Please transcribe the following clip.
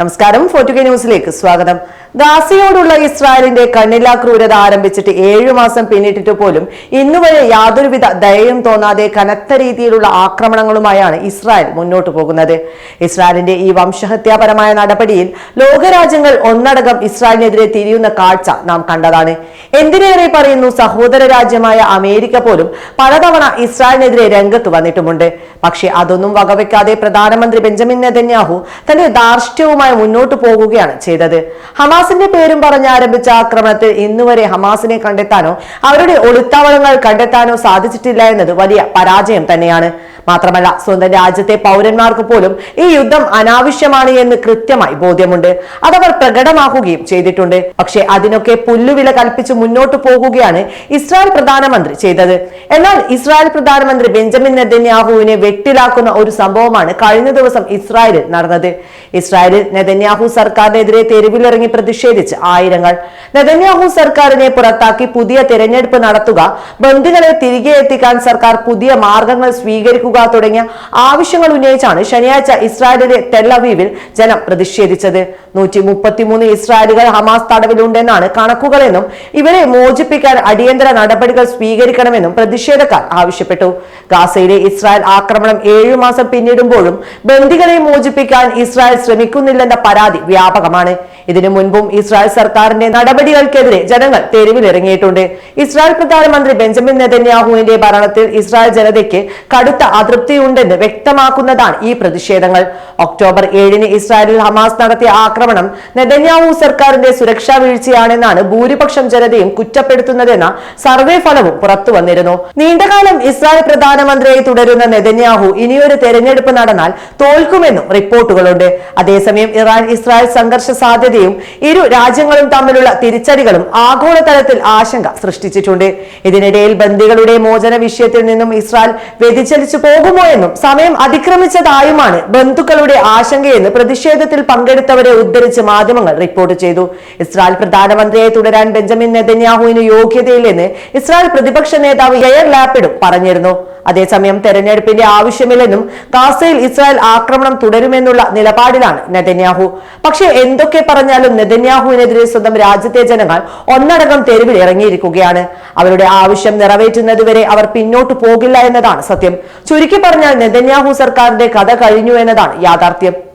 നമസ്കാരം. ഫോർട്ടുഗേ ന്യൂസിലേക്ക് സ്വാഗതം. ഗാസയോടുള്ള ഇസ്രായേലിന്റെ കണ്ണില്ലാ ക്രൂരത ആരംഭിച്ചിട്ട് ഏഴു മാസം പിന്നിട്ടിട്ട് പോലും ഇന്നുവരെ യാതൊരുവിധ ദയയും തോന്നാതെ കനത്ത രീതിയിലുള്ള ആക്രമണങ്ങളുമായാണ് ഇസ്രായേൽ മുന്നോട്ട് പോകുന്നത്. ഇസ്രായേലിന്റെ ഈ വംശഹത്യാപരമായ നടപടിയിൽ ലോകരാജ്യങ്ങൾ ഒന്നടങ്കം ഇസ്രായേലിനെതിരെ തിരിയുന്ന കാഴ്ച നാം കണ്ടതാണ്. എന്തിനേറെ പറയുന്നു സഹോദര രാജ്യമായ അമേരിക്ക പോലും പലതവണ ഇസ്രായേലിനെതിരെ രംഗത്ത് വന്നിട്ടുമുണ്ട്. പക്ഷേ അതൊന്നും വകവെക്കാതെ പ്രധാനമന്ത്രി ബെഞ്ചമിൻ നെതന്യാഹു തന്റെ ധാർഷ്ട്യവുമായി മുന്നോട്ട് പോകുകയാണ് ചെയ്തത്. ഹമാസിന്റെ പേരും പറഞ്ഞ് ആരംഭിച്ച ആക്രമണത്തിൽ ഇന്നുവരെ ഹമാസിനെ കണ്ടെത്താനോ അവരുടെ ഒളിത്താവളങ്ങൾ കണ്ടെത്താനോ സാധിച്ചിട്ടില്ല എന്നത് വലിയ പരാജയം തന്നെയാണ്. മാത്രമല്ല സ്വന്തം രാജ്യത്തെ പൗരന്മാർക്ക് പോലും ഈ യുദ്ധം അനാവശ്യമാണ് എന്ന് കൃത്യമായി ബോധ്യമുണ്ട്. അതവർ പ്രകടമാക്കുകയും ചെയ്തിട്ടുണ്ട്. പക്ഷേ അതിനൊക്കെ പുല്ലുവില കൽപ്പിച്ച് മുന്നോട്ട് പോകുകയാണ് ഇസ്രായേൽ പ്രധാനമന്ത്രി ചെയ്തത്. എന്നാൽ ഇസ്രായേൽ പ്രധാനമന്ത്രി ബെഞ്ചമിൻ നെതന്യാഹുവിനെ വെട്ടിലാക്കുന്ന ഒരു സംഭവമാണ് കഴിഞ്ഞ ദിവസം ഇസ്രായേലിൽ നടന്നത്. ഇസ്രായേലിൽ നെതന്യാഹു സർക്കാരിനെതിരെ തെരുവിലിറങ്ങി പ്രതിഷേധിച്ച് ആയിരങ്ങൾ. നെതന്യാഹു സർക്കാരിനെ പുറത്താക്കി പുതിയ തെരഞ്ഞെടുപ്പ് നടത്തുക ബന്ധുക്കളെ തിരികെ എത്തിക്കാൻ സർക്കാർ പുതിയ മാർഗങ്ങൾ സ്വീകരിക്കുക തുടങ്ങിയ ആവശ്യങ്ങൾ ഉന്നയിച്ചാണ് ശനിയാഴ്ച ഇസ്രായേലിലെ തെല്ലവീവിൽ ജനം പ്രതിഷേധിച്ചത്. നൂറ്റി മുപ്പത്തിമൂന്ന് ഇസ്രായേലുകൾ ഹമാസ് തടവിലുണ്ടെന്നാണ് കണക്കുകളെന്നും ഇവരെ മോചിപ്പിക്കാൻ അടിയന്തര നടപടികൾ സ്വീകരിക്കണമെന്നും പ്രതിഷേധക്കാർ ആവശ്യപ്പെട്ടു. ഗാസയിലെ ഇസ്രായേൽ ആക്രമണം ഏഴു മാസം പിന്നിടുമ്പോഴും ബന്ദികളെ മോചിപ്പിക്കാൻ ഇസ്രായേൽ ശ്രമിക്കുന്നില്ലെന്ന പരാതി വ്യാപകമാണ്. ഇതിനു മുൻപും ഇസ്രായേൽ സർക്കാരിന്റെ നടപടികൾക്കെതിരെ ജനങ്ങൾ തെരുവിലിറങ്ങിയിട്ടുണ്ട്. ഇസ്രായേൽ പ്രധാനമന്ത്രി ബെഞ്ചമിൻ നെതന്യാഹുവിന്റെ ഭരണത്തിൽ ഇസ്രായേൽ ജനതയ്ക്ക് കടുത്ത അതൃപ്തിയുണ്ടെന്ന് വ്യക്തമാക്കുന്നതാണ് ഈ പ്രതിഷേധങ്ങൾ. ഒക്ടോബർ ഏഴിന് ഇസ്രായേലിൽ ഹമാസ് നടത്തിയ ആക്രമണം നെതന്യാവു സർക്കാരിന്റെ സുരക്ഷാ വീഴ്ചയാണെന്നാണ് ഭൂരിപക്ഷം ജനതയും കുറ്റപ്പെടുത്തുന്നതെന്ന സർവേ ഫലവും പുറത്തു വന്നിരുന്നു. നീണ്ടകാലം ഇസ്രായേൽ പ്രധാനമന്ത്രിയായി തുടരുന്ന നെതന്യാഹു ഇനിയൊരു തെരഞ്ഞെടുപ്പ് നടന്നാൽ തോൽക്കുമെന്നും റിപ്പോർട്ടുകളുണ്ട്. അതേസമയം ഇറാൻ ഇസ്രായേൽ സംഘർഷ സാധ്യതയും ഇരു രാജ്യങ്ങളും തമ്മിലുള്ള തിരിച്ചടികളും ആഗോളതലത്തിൽ ആശങ്ക സൃഷ്ടിച്ചിട്ടുണ്ട്. ഇതിനിടയിൽ ബന്ദികളുടെ മോചന വിഷയത്തിൽ നിന്നും ഇസ്രായേൽ വ്യതിചലിച്ചു പോകുമോ എന്നും സമയം അതിക്രമിച്ചതായുമാണ് ബന്ധുക്കളുടെ ആശങ്കയെന്ന് പ്രതിഷേധത്തിൽ പങ്കെടുത്തവരെ ഉദ്ധരിച്ച് മാധ്യമങ്ങൾ റിപ്പോർട്ട് ചെയ്തു. ഇസ്രായേൽ പ്രധാനമന്ത്രിയെ തുടരാൻ ബെഞ്ചമിൻ നെതന്യാഹുവിന് യോഗ്യതയില്ലെന്ന് ഇസ്രായേൽ പ്രതിപക്ഷ നേതാവ് യയർ ലാപ്പിഡും പറഞ്ഞിരുന്നു. അതേസമയം തെരഞ്ഞെടുപ്പിന്റെ ആവശ്യമില്ലെന്നും ഗാസയിൽ ഇസ്രായേൽ ആക്രമണം തുടരുമെന്നുള്ള നിലപാടിലാണ് നെതന്യാഹു. പക്ഷേ എന്തൊക്കെ പറഞ്ഞാലും നെതന്യാഹുവിനെതിരെ സ്വന്തം രാജ്യത്തെ ജനങ്ങൾ ഒന്നടങ്കം തെരുവിൽ ഇറങ്ങിയിരിക്കുകയാണ്. അവരുടെ ആവശ്യം നിറവേറ്റുന്നതുവരെ അവർ പിന്നോട്ട് പോകില്ല എന്നതാണ് സത്യം. ചുരുക്കി പറഞ്ഞാൽ നെതന്യാഹു സർക്കാരിന്റെ കഥ കഴിഞ്ഞു എന്നതാണ് യാഥാർത്ഥ്യം.